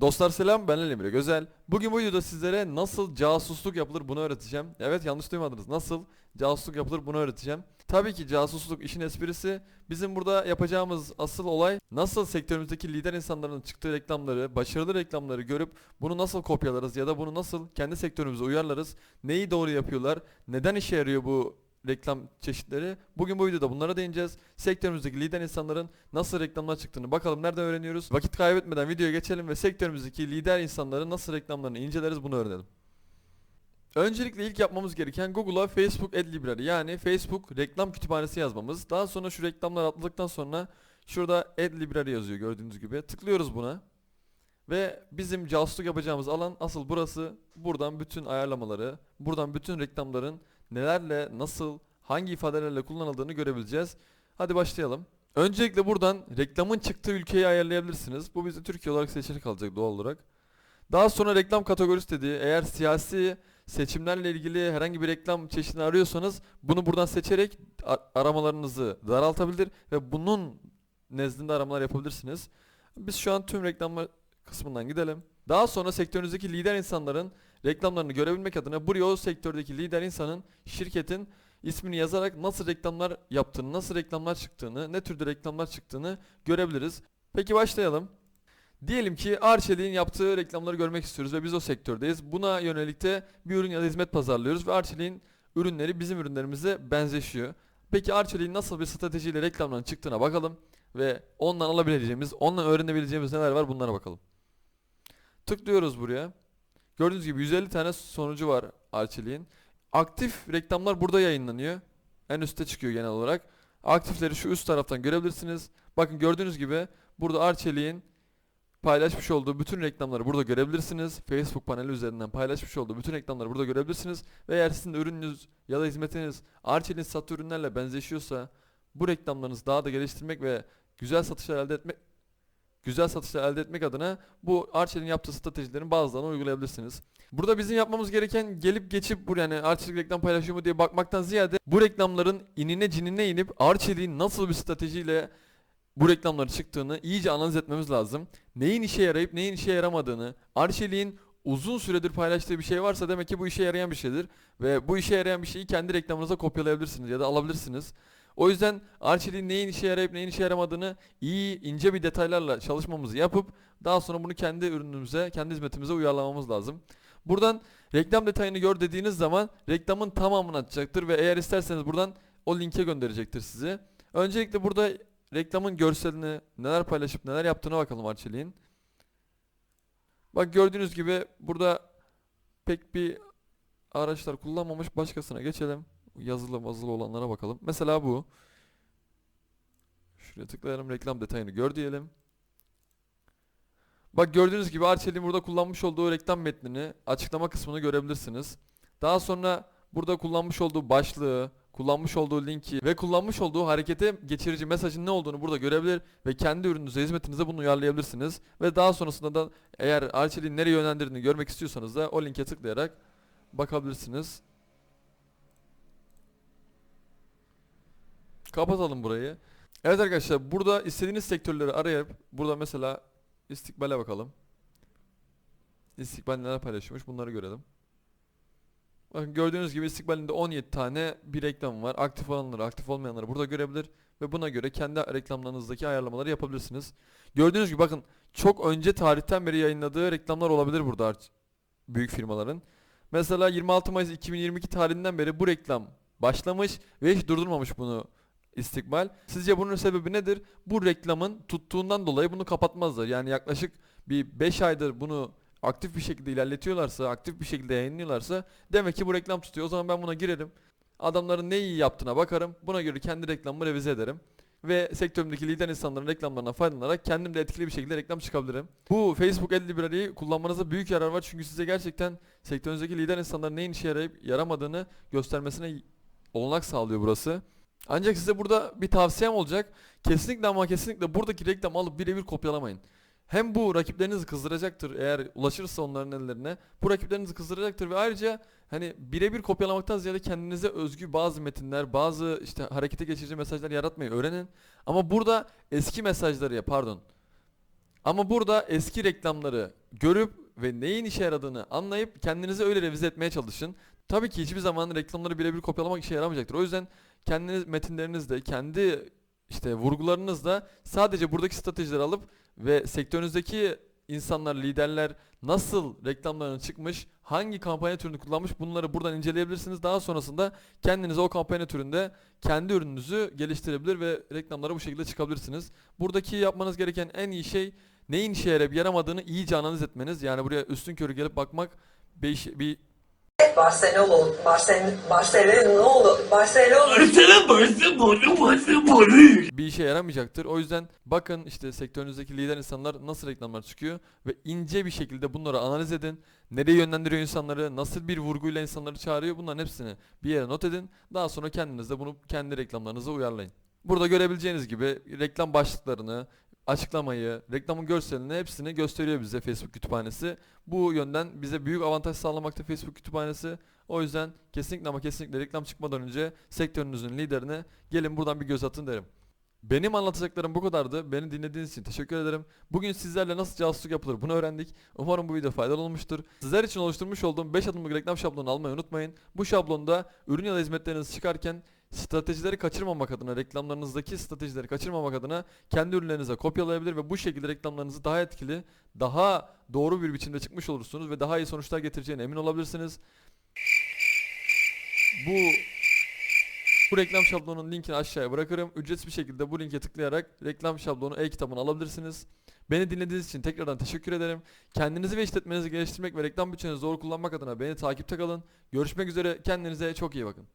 Dostlar selam ben Emre Gözel. Bugün bu videoda sizlere nasıl casusluk yapılır bunu öğreteceğim. Evet yanlış duymadınız. Nasıl casusluk yapılır bunu öğreteceğim. Tabii ki casusluk işin esprisi. Bizim burada yapacağımız asıl olay nasıl sektörümüzdeki lider insanların çıktığı reklamları, başarılı reklamları görüp bunu nasıl kopyalarız ya da bunu nasıl kendi sektörümüze uyarlarız. Neyi doğru yapıyorlar? Neden işe yarıyor bu reklam çeşitleri. Bugün bu videoda bunlara değineceğiz. Sektörümüzdeki lider insanların nasıl reklamlar çıktığını bakalım nereden öğreniyoruz. Vakit kaybetmeden videoya geçelim ve sektörümüzdeki lider insanların nasıl reklamlarını inceleriz bunu öğrenelim. Öncelikle ilk yapmamız gereken Google'a Facebook Ad Library yani Facebook reklam kütüphanesi yazmamız. Daha sonra şu reklamları atladıktan sonra şurada Ad Library yazıyor gördüğünüz gibi. Tıklıyoruz buna. Ve bizim casusluk yapacağımız alan asıl burası. Buradan bütün ayarlamaları, buradan bütün reklamların nelerle, nasıl, hangi ifadelerle kullanıldığını görebileceğiz. Hadi başlayalım. Öncelikle buradan reklamın çıktığı ülkeyi ayarlayabilirsiniz. Bu bize Türkiye olarak seçili kalacak doğal olarak. Daha sonra reklam kategorisi dediği eğer siyasi seçimlerle ilgili herhangi bir reklam çeşidini arıyorsanız bunu buradan seçerek aramalarınızı daraltabilir ve bunun nezdinde aramalar yapabilirsiniz. Biz şu an tüm reklamlar kısmından gidelim. Daha sonra sektörünüzdeki lider insanların reklamlarını görebilmek adına buraya o sektördeki lider insanın şirketin ismini yazarak nasıl reklamlar yaptığını, nasıl reklamlar çıktığını, ne türde reklamlar çıktığını görebiliriz. Peki başlayalım. Diyelim ki Arçelik'in yaptığı reklamları görmek istiyoruz ve biz o sektördeyiz. Buna yönelik de bir ürün ya da hizmet pazarlıyoruz ve Arçelik'in ürünleri bizim ürünlerimize benzeşiyor. Peki Arçelik'in nasıl bir stratejiyle reklamların çıktığına bakalım ve ondan alabileceğimiz, ondan öğrenebileceğimiz neler var bunlara bakalım. Tıklıyoruz buraya. Gördüğünüz gibi 150 tane sonucu var Arçelik'in. Aktif reklamlar burada yayınlanıyor. En üstte çıkıyor genel olarak. Aktifleri şu üst taraftan görebilirsiniz. Bakın gördüğünüz gibi burada Arçelik'in paylaşmış olduğu bütün reklamları burada görebilirsiniz. Facebook paneli üzerinden paylaşmış olduğu bütün reklamları burada görebilirsiniz. Ve eğer sizin ürününüz ya da hizmetiniz Arçelik'in sattığı ürünlerle benzeşiyorsa bu reklamlarınızı daha da geliştirmek ve güzel satışlar elde etmek güzel satışlar elde etmek adına bu Arçelik'in yaptığı stratejilerin bazılarını uygulayabilirsiniz. Burada bizim yapmamız gereken gelip geçip bu yani Arçelik reklam paylaşıyor mu diye bakmaktan ziyade bu reklamların inine cinine inip Arçelik'in nasıl bir stratejiyle bu reklamları çıktığını iyice analiz etmemiz lazım. Neyin işe yarayıp neyin işe yaramadığını, Arçelik'in uzun süredir paylaştığı bir şey varsa demek ki bu işe yarayan bir şeydir. Ve bu işe yarayan bir şeyi kendi reklamınıza kopyalayabilirsiniz ya da alabilirsiniz. O yüzden Arçelik'in neyin işe yarayıp neyin işe yaramadığını iyi ince bir detaylarla çalışmamızı yapıp daha sonra bunu kendi ürünümüze, kendi hizmetimize uyarlamamız lazım. Buradan reklam detayını gör dediğiniz zaman reklamın tamamını açacaktır ve eğer isterseniz buradan o linke gönderecektir sizi. Öncelikle burada reklamın görselini neler paylaşıp neler yaptığına bakalım Arçelik'in. Bak gördüğünüz gibi burada pek bir araçlar kullanmamış başkasına geçelim. Yazılı mazılı olanlara bakalım. Mesela bu. Şuraya tıklayalım reklam detayını gör diyelim. Bak gördüğünüz gibi Arçelik'in burada kullanmış olduğu reklam metnini açıklama kısmını görebilirsiniz. Daha sonra burada kullanmış olduğu başlığı, kullanmış olduğu linki ve kullanmış olduğu harekete geçirici mesajın ne olduğunu burada görebilir ve kendi ürününüze, hizmetinize bunu uyarlayabilirsiniz. Ve daha sonrasında da eğer Arçelik'in nereye yönlendirdiğini görmek istiyorsanız da o linke tıklayarak bakabilirsiniz. Kapatalım burayı. Evet arkadaşlar burada istediğiniz sektörleri arayıp burada mesela istikbale bakalım. İstikbal neler paylaşıyormuş bunları görelim. Bakın gördüğünüz gibi istikbalinde 17 tane bir reklam var. Aktif olanları, aktif olmayanları burada görebilir ve buna göre kendi reklamlarınızdaki ayarlamaları yapabilirsiniz. Gördüğünüz gibi bakın çok önce tarihten beri yayınladığı reklamlar olabilir burada büyük firmaların. Mesela 26 Mayıs 2022 tarihinden beri bu reklam başlamış ve hiç durdurmamış bunu istikbal. Sizce bunun sebebi nedir? Bu reklamın tuttuğundan dolayı bunu kapatmazlar. Yani yaklaşık bir 5 aydır bunu aktif bir şekilde ilerletiyorlarsa, aktif bir şekilde yayınlıyorlarsa demek ki bu reklam tutuyor. O zaman ben buna girerim. Adamların ne iyi yaptığına bakarım. Buna göre kendi reklamımı revize ederim. Ve sektörümdeki lider insanların reklamlarına faydalanarak kendim de etkili bir şekilde reklam çıkabilirim. Bu Facebook Ad Library'yi kullanmanıza büyük yarar var. Çünkü size gerçekten sektörünüzdeki lider insanların neyin işe yarayıp yaramadığını göstermesine olanak sağlıyor burası. Ancak size burada bir tavsiyem olacak. Kesinlikle ama kesinlikle buradaki reklamı alıp birebir kopyalamayın. Hem bu rakiplerinizi kızdıracaktır eğer ulaşırsa onların ellerine. Bu rakiplerinizi kızdıracaktır ve ayrıca hani birebir kopyalamaktan ziyade kendinize özgü bazı metinler, bazı işte harekete geçirici mesajlar yaratmayı öğrenin. Ama burada eski mesajları ya pardon. Ama burada eski reklamları görüp ve neyin işe yaradığını anlayıp kendinizi öyle revize etmeye çalışın. Tabii ki hiçbir zaman reklamları birebir kopyalamak işe yaramayacaktır. O yüzden kendi metinlerinizde, kendi işte vurgularınızda sadece buradaki stratejileri alıp ve sektörünüzdeki insanlar, liderler nasıl reklamlarına çıkmış, hangi kampanya türünü kullanmış bunları buradan inceleyebilirsiniz. Daha sonrasında kendinize o kampanya türünde kendi ürününüzü geliştirebilir ve reklamlara bu şekilde çıkabilirsiniz. Buradaki yapmanız gereken en iyi şey neyin işe yarayıp yaramadığını iyice analiz etmeniz. Yani buraya üstün körü gelip bakmak bir, iş- bir Barcelona, Barcelona, Barcelona, Barcelona. Barcelona, Barcelona, Barcelona. bir işe yaramayacaktır. O yüzden bakın işte sektörünüzdeki lider insanlar nasıl reklamlar çıkıyor ve ince bir şekilde bunları analiz edin. Nereye yönlendiriyor insanları, nasıl bir vurguyla insanları çağırıyor bunların hepsini bir yere not edin. Daha sonra kendiniz de bunu kendi reklamlarınıza uyarlayın. Burada görebileceğiniz gibi reklam başlıklarını, açıklamayı, reklamın görselini hepsini gösteriyor bize Facebook kütüphanesi. Bu yönden bize büyük avantaj sağlamakta Facebook kütüphanesi. O yüzden kesinlikle ama kesinlikle reklam çıkmadan önce sektörünüzün liderine gelin buradan bir göz atın derim. Benim anlatacaklarım bu kadardı. Beni dinlediğiniz için teşekkür ederim. Bugün sizlerle nasıl casusluk yapılır bunu öğrendik. Umarım bu video faydalı olmuştur. Sizler için oluşturmuş olduğum 5 adımlık reklam şablonu almayı unutmayın. Bu şablonda ürün ya da hizmetlerinizi çıkarken stratejileri kaçırmamak adına, reklamlarınızdaki stratejileri kaçırmamak adına kendi ürünlerinize kopyalayabilir ve bu şekilde reklamlarınızı daha etkili, daha doğru bir biçimde çıkmış olursunuz ve daha iyi sonuçlar getireceğine emin olabilirsiniz. Bu bu reklam şablonunun linkini aşağıya bırakırım. Ücretsiz bir şekilde bu linke tıklayarak reklam şablonu e-kitabını alabilirsiniz. Beni dinlediğiniz için tekrardan teşekkür ederim. Kendinizi ve işletmenizi geliştirmek ve reklam bütçenizi doğru kullanmak adına beni takipte kalın. Görüşmek üzere. Kendinize çok iyi bakın.